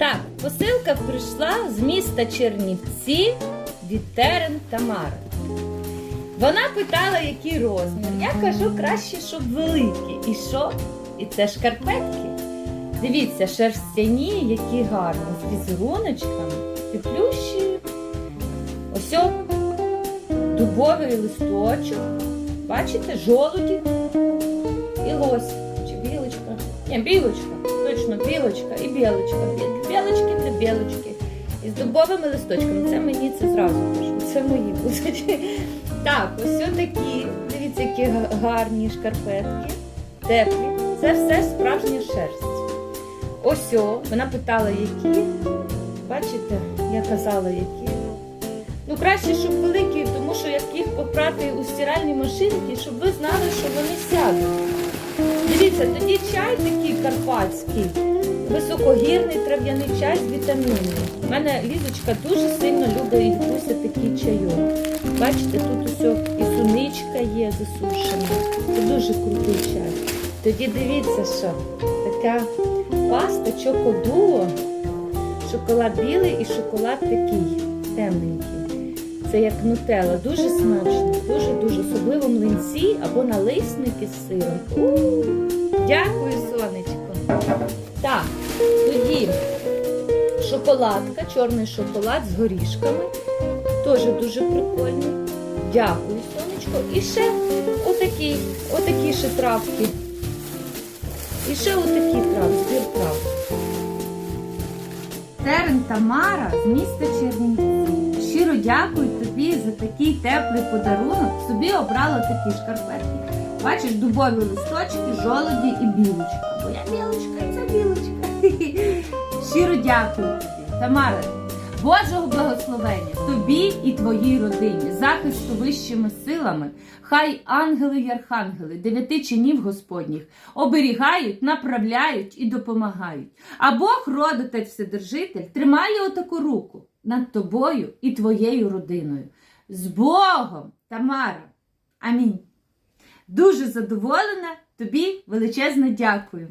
Так, посилка прийшла з міста Чернівці від Терен Тамара. Вона питала, який розмір. Я кажу, краще, щоб великий. І що? І це шкарпетки. Дивіться, шерстяні, які гарні, з візеруночками, теплющі. Ось дубовий листочок. Бачите, жолуді і лось. Чи білочка? Ні, білочка. Точно, білочка і білочка. Бі- Білочки для білочки. І з дубовими листочками. Це мені це зразу кажу. Це мої будуть. Так, ось такі. Дивіться, які гарні шкарпетки. Теплі. Це все справжня шерсть. Ось о, вона питала, які. Бачите, я казала, які. Ну, краще, щоб великі, тому що як їх попрати у стиральній машинці, щоб ви знали, що вони сядуть. Дивіться, тоді чай такий карпатський, високогірний трав'яний чай з вітамінами. У мене Лізочка дуже сильно любить і Буся такий чайок. Бачите, тут усе і суничка є засушена. Це дуже крутий чай. Тоді дивіться, що така паста чокодуо, шоколад білий і шоколад такий темненький. Це як нутелла, дуже смачно, дуже-дуже, особливо млинці або налисники з сиром. Дякую, сонечко. Так, тоді шоколадка, чорний шоколад з горішками. Теж дуже прикольний. Дякую, сонечко. І ще отакі, отакі ще травки. І ще отакі збір трав. Терен Тамара з міста Чернівці. Щиро дякую тобі за такий теплий подарунок. Собі обрала такі шкарпетки. Бачиш, дубові листочки, жолоді і білочка. Бо я білочка, і це білочка. Щиро дякую тобі, Тамара. Божого благословення тобі і твоїй родині, захисту вищими силами. Хай ангели й архангели, дев'яти чинів Господніх, оберігають, направляють і допомагають. А Бог, родотець Вседержитель, тримає отаку руку над тобою і твоєю родиною. З Богом, Тамара. Амінь. Дуже задоволена, тобі величезне дякую.